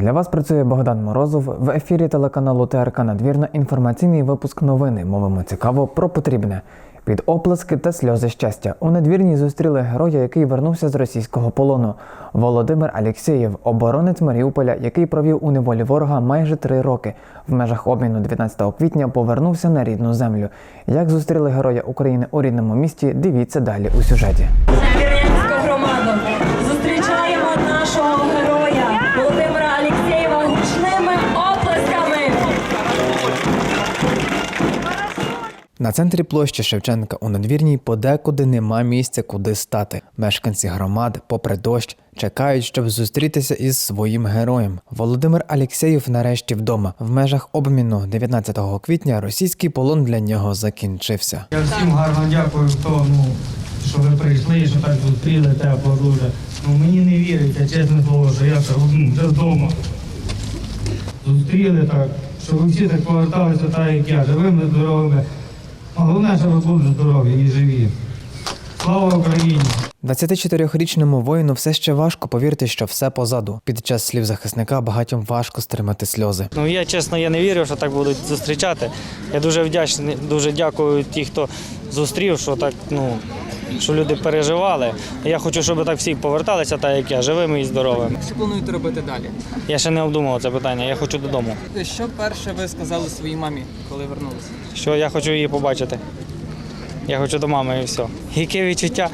Для вас працює Богдан Морозов в ефірі телеканалу ТРК Надвірна. Інформаційний випуск новини. Мовимо цікаво про потрібне. Під оплески та сльози щастя у надвірні зустріли героя, який вернувся з російського полону. Володимир Алєксєєв, оборонець Маріуполя, який провів у неволі ворога майже три роки. В межах обміну 19 квітня повернувся на рідну землю. Як зустріли героя України у рідному місті? Дивіться далі у сюжеті. На центрі площі Шевченка у надвірній подекуди нема місця, куди стати. Мешканці громад, попри дощ, чекають, щоб зустрітися із своїм героєм. Володимир Алєксєєв нарешті вдома. В межах обміну 19 квітня російський полон для нього закінчився. Я всім гарно дякую, хто ну, що ви прийшли, що так зустріли тепло дуже. Ну мені не віриться, чесне слово, що я ну, вже вдома. Зустріли так, що ви всі так поверталися так, як я, живими, здоровими. Головне, щоб ви були здорові і живі. Слава Україні! 24-річному воїну все ще важко повірити, що все позаду. Під час слів захисника багатьом важко стримати сльози. Ну я чесно, я не вірив, що так будуть зустрічати. Я дуже вдячний, дуже дякую ті, хто зустрів, що так, ну що люди переживали. Я хочу, щоб так всі поверталися, так як я, живими і здоровими. Що плануєте робити далі? Я ще не обдумав це питання. Я хочу додому. Що перше ви сказали своїй мамі, коли вернулися? Що я хочу її побачити. Я хочу до мами і все. Яке відчуття,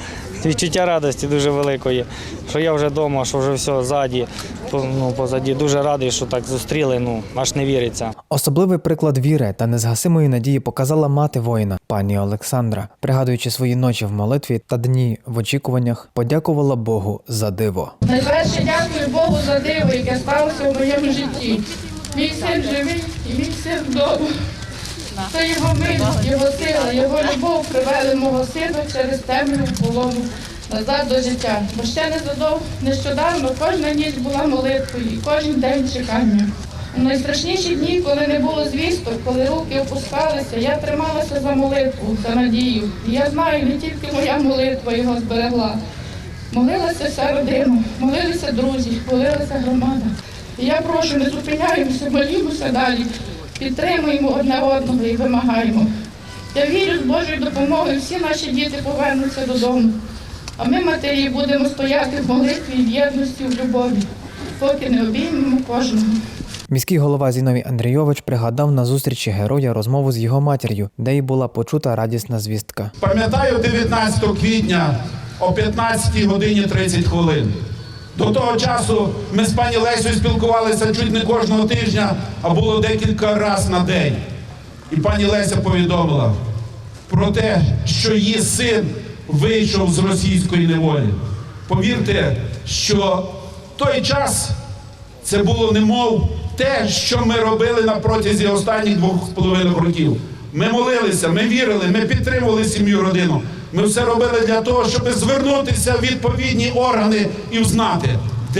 відчуття радості дуже великої, що я вже вдома, що вже все ззаді, ну, позаді. Дуже радий, що так зустріли, ну аж не віриться. Особливий приклад віри та незгасимої надії показала мати воїна, пані Олександра, пригадуючи свої ночі в молитві та дні в очікуваннях, подякувала Богу за диво. Найперше дякую Богу за диво, яке сталося в моєму житті. Мій син живий і мій син вдома. Це його милість, його сила, його любов привели мого сина через темряву полону назад до життя. Бо ще нещодавно кожна ніч була молитвою і кожен день чеканням. У найстрашніші дні, коли не було звісток, коли руки опускалися, я трималася за молитву, за надію. І я знаю, не тільки моя молитва його зберегла. Молилася вся родина, молилися друзі, молилася громада. І я прошу, не зупиняємося, молімося далі, підтримуємо одне одного і вимагаємо. Я вірю, з Божою допомогою всі наші діти повернуться додому. А ми, матері, будемо стояти в молитві, в єдності, в любові, поки не обіймемо кожного. Міський голова Зіновій Андрійович пригадав на зустрічі героя розмову з його матір'ю, де й була почута радісна звістка. Пам'ятаю 19 квітня о 15 годині 30 хвилин. До того часу ми з пані Лесею спілкувалися чуть не кожного тижня, а було декілька разів на день. І пані Леся повідомила про те, що її син вийшов з російської неволі. Повірте, що той час це було немов те, що ми робили на протязі останніх двох з половиною років. Ми молилися, ми вірили, ми підтримували сім'ю родину. Ми все робили для того, щоб звернутися в відповідні органи і взнати,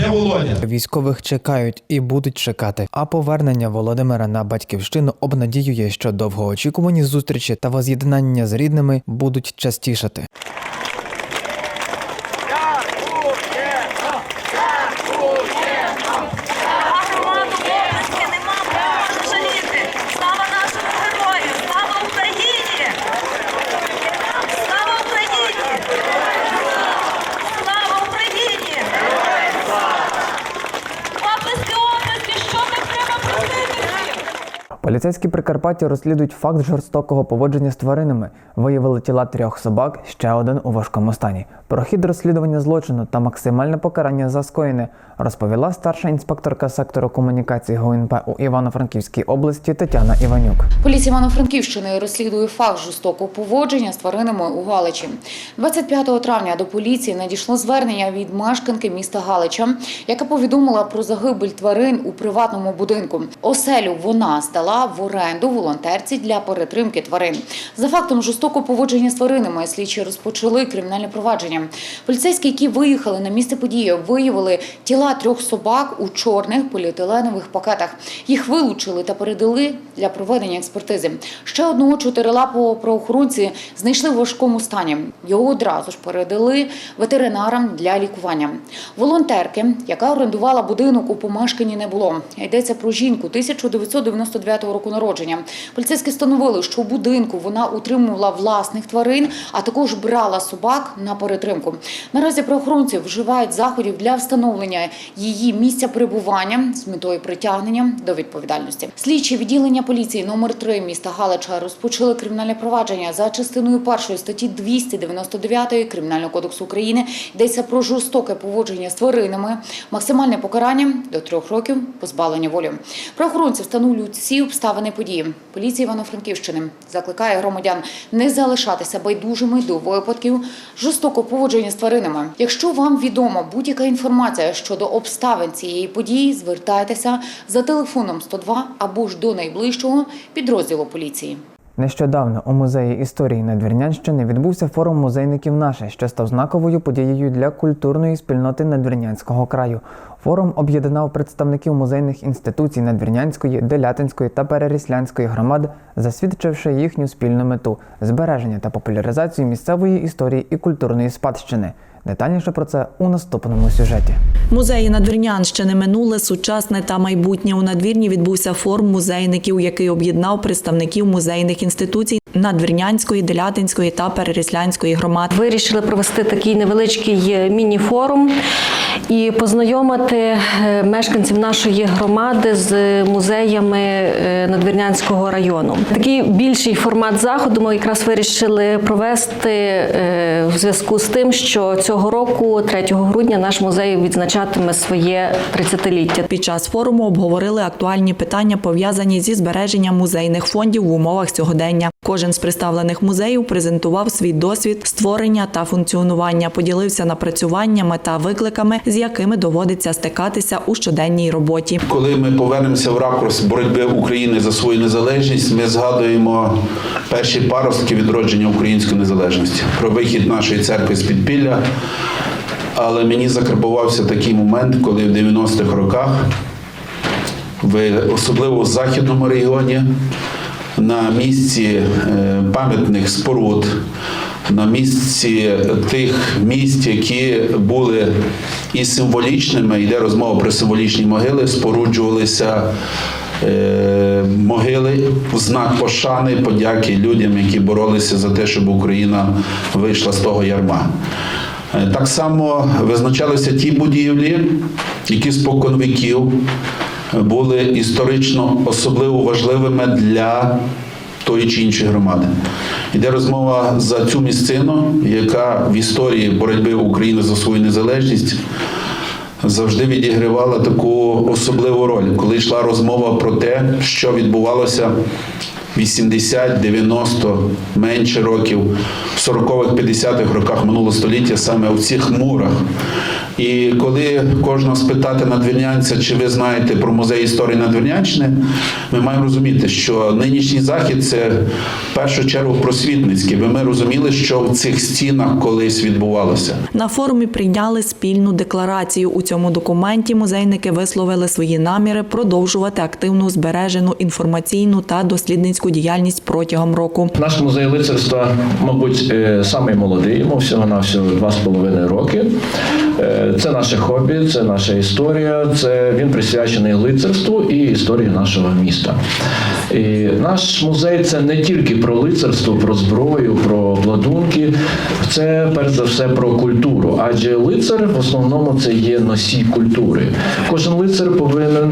де Володя. Військових чекають і будуть чекати. А повернення Володимира на батьківщину обнадіює, що довгоочікувані зустрічі та воз'єднання з рідними будуть частішати. А громаду обласки нема про що жаліти. Слава нашому герою! Слава Україні! Слава Україні! Слава Україні! Оплески, оплески, що так треба просити всім? Поліцейські Прикарпаття розслідують факт жорстокого поводження з тваринами. Виявили тіла трьох собак, ще один у важкому стані. Про хід розслідування злочину та максимальне покарання за скоєне розповіла старша інспекторка сектору комунікації ГУНП у Івано-Франківській області Тетяна Іванюк. Поліція Івано-Франківщини розслідує факт жорстокого поводження з тваринами у Галичі. 25 травня до поліції надійшло звернення від мешканки міста Галича, яка повідомила про загибель тварин у приватному будинку. Оселю вона здала надала в оренду волонтерці для перетримки тварин. За фактом жорстокого поводження з тваринами слідчі розпочали кримінальне провадження. Поліцейські, які виїхали на місце події, виявили тіла трьох собак у чорних поліетиленових пакетах. Їх вилучили та передали для проведення експертизи. Ще одного чотирилапого правоохоронці знайшли в важкому стані. Його одразу ж передали ветеринарам для лікування. Волонтерки, яка орендувала будинок у помешканні, не було. Йдеться про жінку 1999 року народження. Поліцейські встановили, що у будинку вона утримувала власних тварин, а також брала собак на перетримку. Наразі правоохоронці вживають заходів для встановлення її місця перебування з метою притягнення до відповідальності. Слідчі відділення поліції номер 3 міста Галича розпочали кримінальне провадження за частиною першої статті 299 Кримінального кодексу України. Йдеться про жорстоке поводження з тваринами, максимальне покарання до трьох років позбавлення волі. Правоохоронці встановлюють всі обставини події. Поліція Івано-Франківщини закликає громадян не залишатися байдужими до випадків жорстокого поводження з тваринами. Якщо вам відома будь-яка інформація щодо обставин цієї події, звертайтеся за телефоном 102 або ж до найближчого підрозділу поліції. Нещодавно у музеї історії Надвірнянщини відбувся форум музейників наше, що став знаковою подією для культурної спільноти Надвірнянського краю. Форум об'єднав представників музейних інституцій Надвірнянської, Делятинської та Переріслянської громад, засвідчивши їхню спільну мету збереження та популяризацію місцевої історії і культурної спадщини. Детальніше про це у наступному сюжеті. Музеї Надвірнянщини минуле, сучасне та майбутнє. У надвірні відбувся форум музейників, який об'єднав представників музейних інституцій Надвірнянської, Делятинської та Переріслянської громад. Вирішили провести такий невеличкий е, міні-форум і познайомити е, мешканців нашої громади з музеями е, Надвірнянського району. Такий більший формат заходу ми якраз вирішили провести в зв'язку з тим, що цього року, 3 грудня, наш музей відзначатиме своє 30-ліття. Під час форуму обговорили актуальні питання, пов'язані зі збереженням музейних фондів в умовах сьогодення. Кожен з представлених музеїв презентував свій досвід створення та функціонування, поділився напрацюваннями та викликами, з якими доводиться стикатися у щоденній роботі. Коли ми повернемося в ракурс боротьби України за свою незалежність, ми згадуємо перші паростки відродження української незалежності про вихід нашої церкви з підпілля. Але мені закарбувався такий момент, коли в 90-х роках, особливо в західному регіоні, на місці е, пам'ятних споруд, на місці тих місць, які були і символічними, йде розмова про символічні могили, споруджувалися е, могили в знак пошани, подяки людям, які боролися за те, щоб Україна вийшла з того ярма. Е, Так само визначалися ті будівлі, які спокон віків були історично особливо важливими для тої чи іншої громади. Йде розмова за цю місцину, яка в історії боротьби України за свою незалежність завжди відігравала таку особливу роль, коли йшла розмова про те, що відбувалося 80, 90, менше років, в 40-х, 50-х роках минулого століття саме у цих мурах. І коли кожного спитати надвірнянця, чи ви знаєте про музей історії Надвірнянщини, ми маємо розуміти, що нинішній захід це в першу чергу просвітницький, бо ми розуміли, що в цих стінах колись відбувалося. На форумі прийняли спільну декларацію. У цьому документі музейники висловили свої наміри продовжувати активну збережену інформаційну та дослідницьку діяльність протягом року. Наш музей лицарства, мабуть, е, самий молодий, йому всього на всього два з половиною роки. Е, Це наше хобі, це наша історія. Це він присвячений лицарству і історії нашого міста. І наш музей це не тільки про лицарство, про зброю, про обладунки. Це перш за все про культуру. Адже лицар в основному це є носій культури. Кожен лицар повинен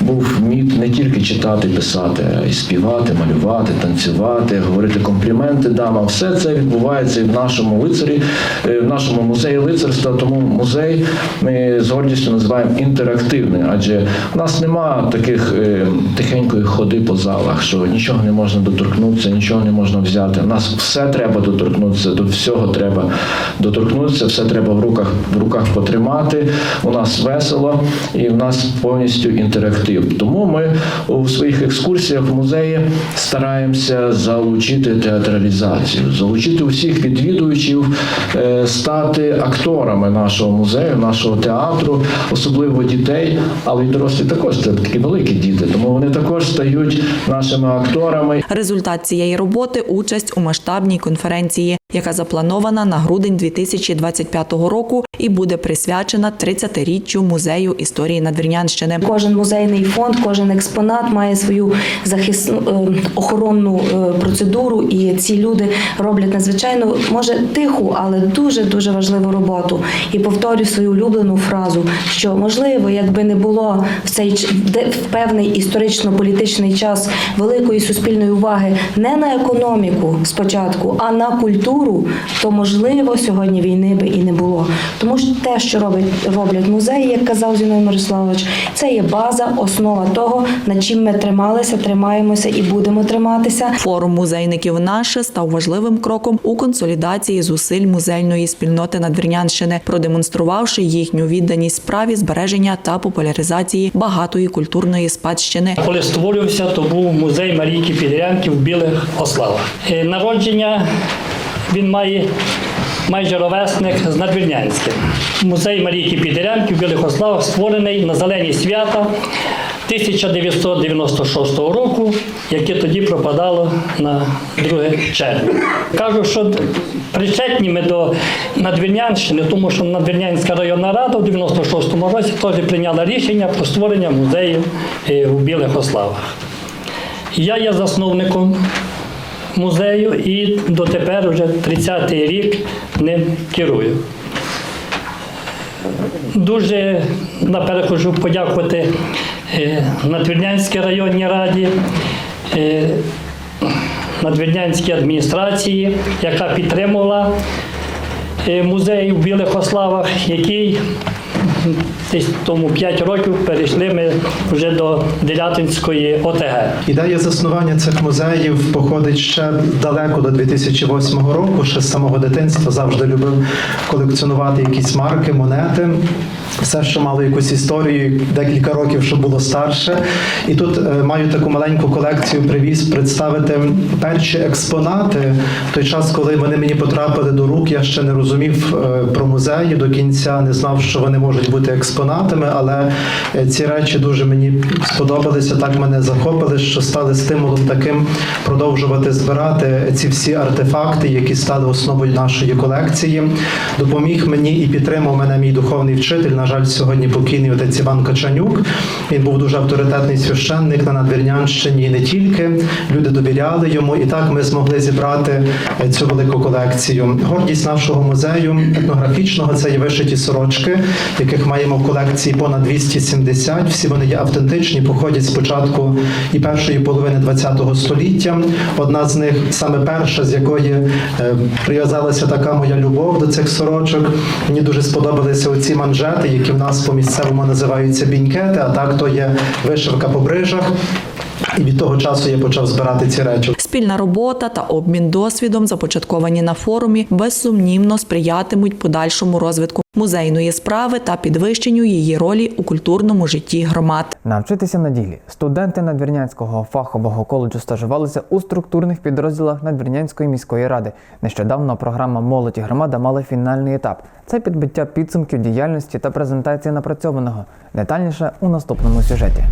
був вміти не тільки читати, писати, а й співати, малювати. Співати, танцювати, говорити компліменти дамам. Все це відбувається і в нашому лицарі, е, в нашому музеї лицарства. Тому музей ми з гордістю називаємо інтерактивний, адже в нас нема таких е, тихенької ходи по залах, що нічого не можна доторкнутися, нічого не можна взяти. У нас все треба доторкнутися, до всього треба доторкнутися, все треба в руках в руках потримати. У нас весело і в нас повністю інтерактив. Тому ми у своїх екскурсіях в музеї стараємося залучити театралізацію, залучити усіх відвідувачів, е, стати акторами нашого музею, нашого театру, особливо дітей, але й дорослі також це такі великі діти, тому вони також стають нашими акторами. Результат цієї роботи участь у масштабній конференції, яка запланована на грудень 2025 року і буде присвячена 30-річчю музею історії Надвірнянщини. Кожен музейний фонд, кожен експонат має свою захисну е, охоронну е, процедуру, і ці люди роблять надзвичайно може тиху, але дуже дуже важливу роботу. І повторю свою улюблену фразу, що можливо, якби не було в цей в певний історично-політичний час великої суспільної уваги не на економіку спочатку, а на культуру, то можливо сьогодні війни би і не було. Тому що те, що робить роблять музеї, як казав Зіной Мирославович, це є база, основа того, над чим ми трималися, тримаємося і будемо триматися. Форум музейників наше став важливим кроком у консолідації зусиль музейної спільноти Надвірнянщини, продемонструвавши їхню відданість справі збереження та популяризації багатої культурної спадщини. Коли створювався, то був музей Марійки Підрянки в Білих Ославах. Е, Народження він має майже ровесник з Надвірнянським. Музей Марійки Підрянки в Білих Ославах створений на зелені свята 1996 року, яке тоді пропадало на 2 червня. Кажу, що причетні ми до Надвірнянщини, тому що Надвірнянська районна рада в 96-му році теж прийняла рішення про створення музею е, у Білих Ославах. Я є засновником музею і дотепер вже 30-й рік ним керую. Дуже наперед хочу подякувати е, Надвірнянській районній раді, е, Надвірнянській адміністрації, яка підтримувала е, музей у Білих Ославах, який десь тому 5 років перейшли ми вже до Делятинської ОТГ. Ідея заснування цих музеїв походить ще далеко до 2008 року. Ще з самого дитинства завжди любив колекціонувати якісь марки, монети. Все, що мало якусь історію, декілька років, що було старше. І тут е, маю таку маленьку колекцію привіз представити перші експонати. В той час, коли вони мені потрапили до рук, я ще не розумів е, про музеї до кінця, не знав, що вони можуть бути експонатами, але е, ці речі дуже мені сподобалися, так мене захопили, що стали стимулом таким продовжувати збирати ці всі артефакти, які стали основою нашої колекції. Допоміг мені і підтримав мене мій духовний вчитель. На жаль, сьогодні покійний отець Іван Качанюк. Він був дуже авторитетний священник на Надвірнянщині і не тільки. Люди довіряли йому, і так ми змогли зібрати е, цю велику колекцію. Гордість нашого музею етнографічного це є вишиті сорочки, яких маємо в колекції понад 270. Всі вони є автентичні, походять з початку і першої половини ХХ століття. Одна з них саме перша, з якої е, прив'язалася така моя любов до цих сорочок. Мені дуже сподобалися оці манжети, які в нас по місцевому називаються бінькети, а так то є вишивка по брижах. І від того часу я почав збирати ці речі. Спільна робота та обмін досвідом, започатковані на форумі, безсумнівно сприятимуть подальшому розвитку музейної справи та підвищенню її ролі у культурному житті громад. Навчитися на ділі. Студенти Надвірнянського фахового коледжу стажувалися у структурних підрозділах Надвірнянської міської ради. Нещодавно програма Молодь і громада мала фінальний етап. Це підбиття підсумків діяльності та презентація напрацьованого. Детальніше у наступному сюжеті.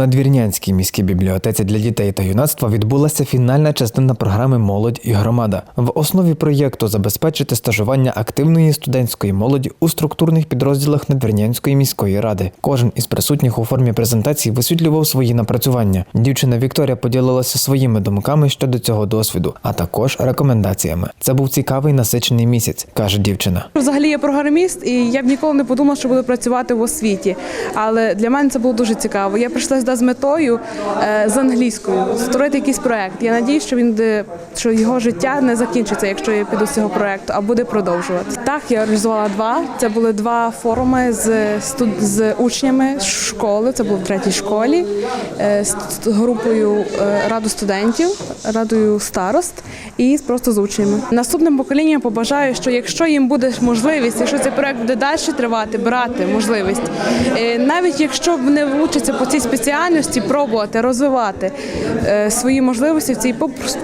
Надвірнянській міській бібліотеці для дітей та юнацтва відбулася фінальна частина програми Молодь і громада. В основі проєкту забезпечити стажування активної студентської молоді у структурних підрозділах Надвірнянської міської ради. Кожен із присутніх у формі презентації висвітлював свої напрацювання. Дівчина Вікторія поділилася своїми думками щодо цього досвіду, а також рекомендаціями. Це був цікавий насичений місяць, каже дівчина. Взагалі я програміст, і я б ніколи не подумала, що буду працювати в освіті. Але для мене це було дуже цікаво. Я прийшла сюди з метою е, з англійською створити якийсь проект. Я надію, що він що його життя не закінчиться, якщо я піду з цього проекту, а буде продовжувати. Так, я організувала два. Це були два форуми з студ- з учнями школи. Це було в третій школі е, з групою е, раду студентів, радою старост і просто з учнями. Наступним поколінням побажаю, що якщо їм буде можливість, якщо цей проект буде далі тривати, брати можливість, е, навіть якщо вони вчаться по цій спеціальності, пробувати розвивати свої можливості в цій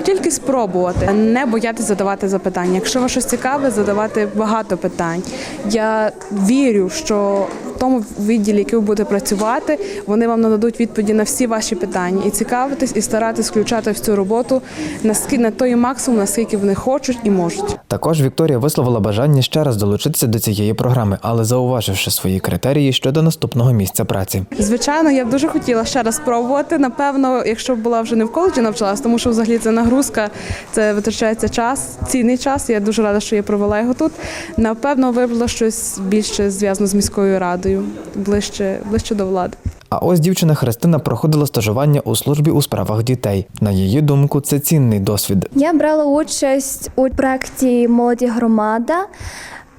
тільки спробувати, не боятися задавати запитання. Якщо вас щось цікаве, задавати багато питань. Я вірю, що тому відділі, який ви будете працювати, вони вам нададуть відповіді на всі ваші питання і цікавитись, і старатись включати в цю роботу наскільки на той максимум, наскільки вони хочуть і можуть. Також Вікторія висловила бажання ще раз долучитися до цієї програми, але зауваживши свої критерії щодо наступного місця праці. Звичайно, я б дуже хотіла ще раз спробувати. Напевно, якщо б була вже не в коледжі навчалась, тому що взагалі це нагрузка, це витрачається час, цінний час. Я дуже рада, що я провела його тут. Напевно, вибрала щось більше зв'язано з міською радою, ближче, ближче до влади. А ось дівчина Христина проходила стажування у службі у справах дітей. На її думку, це цінний досвід. Я брала участь у проєкті Молоді громада,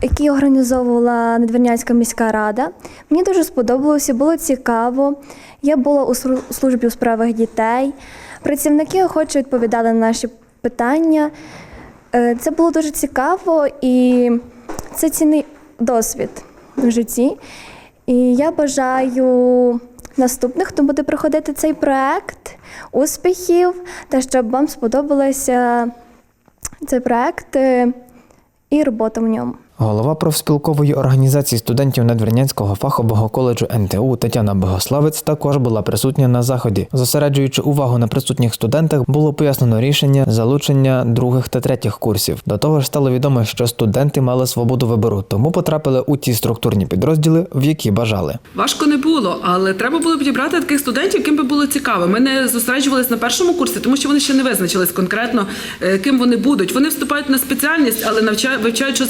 який організовувала Надвірнянська міська рада. Мені дуже сподобалося, було цікаво. Я була у службі у справах дітей. Працівники охоче відповідали на наші питання. Е, Це було дуже цікаво і це цінний досвід в житті. І я бажаю наступних, хто буде проходити цей проект, успіхів та щоб вам сподобалося цей проект е, і робота в ньому. Голова профспілкової організації студентів Надвірнянського фахового коледжу НТУ Тетяна Богославець також була присутня на заході. Зосереджуючи увагу на присутніх студентах, було пояснено рішення залучення других та третіх курсів. До того ж стало відомо, що студенти мали свободу вибору, тому потрапили у ті структурні підрозділи, в які бажали. Важко не було, але треба було підібрати таких студентів, яким би було цікаво. Ми не зосереджувалися на першому курсі, тому що вони ще не визначились конкретно, е, ким вони будуть. Вони вступають на спеціальність, але навчають, вивчаючи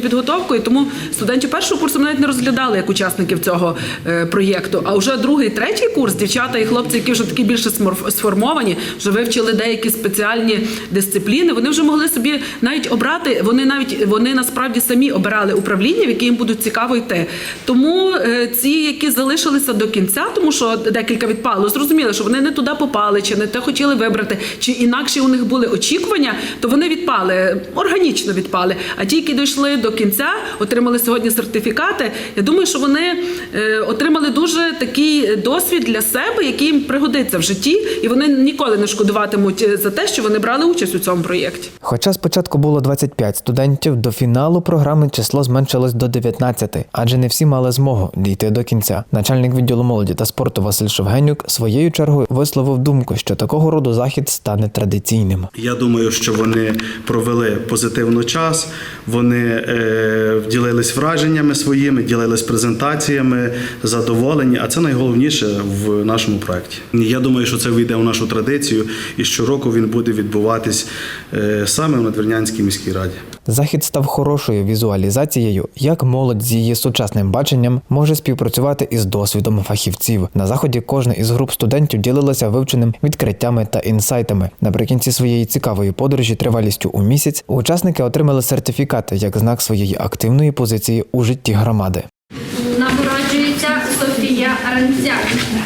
підготовку, і тому студентів першого курсу навіть не розглядали як учасників цього е, проєкту. А вже другий, третій курс, дівчата і хлопці, які вже такі більше сформовані, вже вивчили деякі спеціальні дисципліни. Вони вже могли собі навіть обрати. Вони навіть вони насправді самі обирали управління, в яке їм будуть цікаво йти. Тому е, ці, які залишилися до кінця, тому що декілька відпало, зрозуміли, що вони не туди попали, чи не те хотіли вибрати, чи інакші у них були очікування, то вони відпали, органічно відпали. А ті, які дійшли до кінця, отримали сьогодні сертифікати. Я думаю, що вони е, отримали дуже такий досвід для себе, який їм пригодиться в житті, і вони ніколи не шкодуватимуть е, за те, що вони брали участь у цьому проєкті. Хоча спочатку було 25 студентів, до фіналу програми число зменшилось до 19, адже не всі мали змогу дійти до кінця. Начальник відділу молоді та спорту Василь Шовгенюк своєю чергою висловив думку, що такого роду захід стане традиційним. Я думаю, що вони провели позитивно час, вони е, ділились враженнями своїми, ділились презентаціями, задоволені. А це найголовніше в нашому проєкті. Я думаю, що це війде в нашу традицію, і щороку він буде відбуватись е, саме в Надвірнянській міській раді. Захід став хорошою візуалізацією, як молодь з її сучасним баченням може співпрацювати із досвідом фахівців. На заході кожна із груп студентів ділилася вивченим відкриттями та інсайтами. Наприкінці своєї цікавої подорожі тривалістю у місяць учасники отримали сертифікати як знак своєї активної позиції у житті громади. Нагороджується Софія Ранцяк.